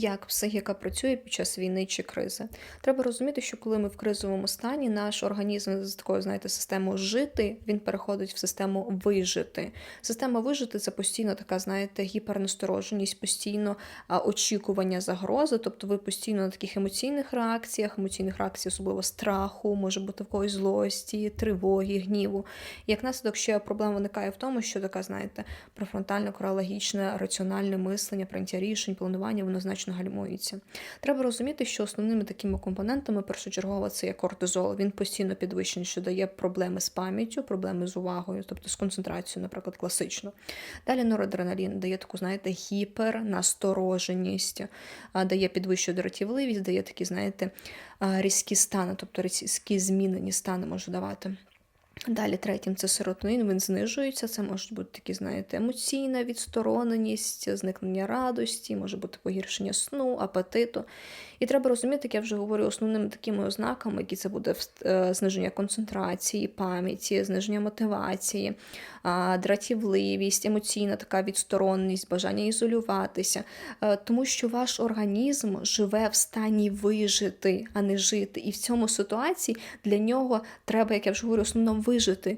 Як психіка працює під час війни чи кризи? Треба розуміти, що коли ми в кризовому стані, наш організм з такою, знаєте, системою жити, він переходить в систему вижити. Система вижити це постійно така, знаєте, гіпернастороженість, постійно очікування загрози. Тобто ви постійно на таких емоційних реакціях, емоційних реакцій, особливо страху, може бути в когось злості, тривоги, гніву. Як наслідок ще проблема виникає в тому, що така, знаєте, префронтальне, корологічне, раціональне мислення, прийняття рішень, планування, воно значно гальмується. Треба розуміти, що основними такими компонентами першочергово це є кортизол. Він постійно підвищений, що дає проблеми з пам'яттю, проблеми з увагою, тобто з концентрацією, наприклад, класично. Далі норадреналін дає таку, знаєте, гіпернастороженість, дає підвищену дратівливість, дає такі, знаєте, різкі стани, тобто різкі змінені стани може давати. Далі третім це серотонін, він знижується. Це можуть бути такі, знаєте, емоційна відстороненість, зникнення радості, може бути погіршення сну, апетиту. І треба розуміти, як я вже говорю, основними такими ознаками, які це буде е, зниження концентрації, пам'яті, зниження мотивації, дратівливість, емоційна така відстороненість, бажання ізолюватися, Е, тому що ваш організм живе в стані вижити, а не жити. І в цьому ситуації для нього треба, як я вже говорю, в основному вижити.